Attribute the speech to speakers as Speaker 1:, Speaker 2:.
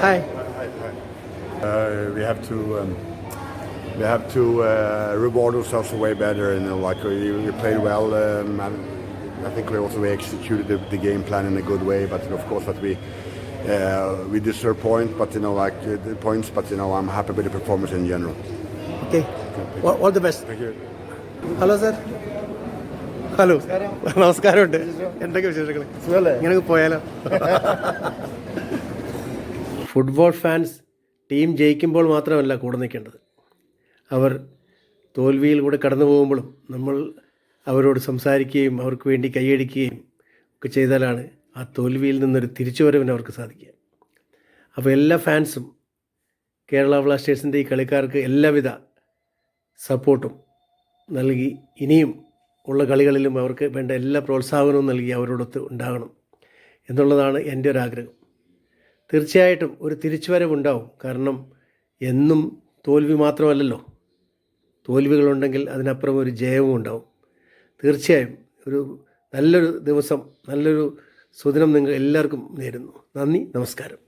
Speaker 1: Hi.
Speaker 2: Uh, we have to um, we have to uh, reward ourselves way better and you know, like uh, we, we played well um, and I think we also executed the, the, game plan in a good way but of course that we uh, we deserve points. but you know like uh, the points but you know I'm happy with the performance in general.
Speaker 1: Okay. All, all the best.
Speaker 2: Thank you.
Speaker 1: Hello sir. Hello. നമസ്കാരമുണ്ട്. എന്തൊക്കെ വിശേഷങ്ങൾ ഇങ്ങനെ പോയാലോ? Football fans team ജയിക്കുമ്പോൾ മാത്രമല്ല കൂടെ നിൽക്കേണ്ടത്. അവർ തോൽവിയിൽ കൂടെ കടന്നു പോകുമ്പോഴും നമ്മൾ അവരോട് സംസാരിക്കുകയും അവർക്ക് വേണ്ടി കൈയടിക്കുകയും ഒക്കെ ചെയ്താലാണ് ആ തോൽവിയിൽ നിന്നൊരു തിരിച്ചുവരവിന് അവർക്ക് സാധിക്കുക. അപ്പോൾ എല്ലാ ഫാൻസും കേരള ബ്ലാസ്റ്റേഴ്സിന്റെ ഈ കളിക്കാർക്ക് എല്ലാവിധ സപ്പോർട്ടും നൽകി ഇനിയും ഉള്ള കളികളിലും അവർക്ക് വേണ്ട എല്ലാ പ്രോത്സാഹനവും നൽകി അവരോടൊത്ത് ഉണ്ടാകണം എന്നുള്ളതാണ് എന്റെ ഒരു ആഗ്രഹം. തീർച്ചയായിട്ടും ഒരു തിരിച്ചുവരവുണ്ടാവും. കാരണം എന്നും തോൽവി മാത്രമല്ലല്ലോ. തോൽവികളുണ്ടെങ്കിൽ അതിനപ്പുറം ഒരു ജയവും ഉണ്ടാവും. തീർച്ചയായും ഒരു നല്ലൊരു ദിവസം നല്ലൊരു സുദിനം നിങ്ങൾ എല്ലാവർക്കും നേരുന്നു. നന്ദി നമസ്കാരം.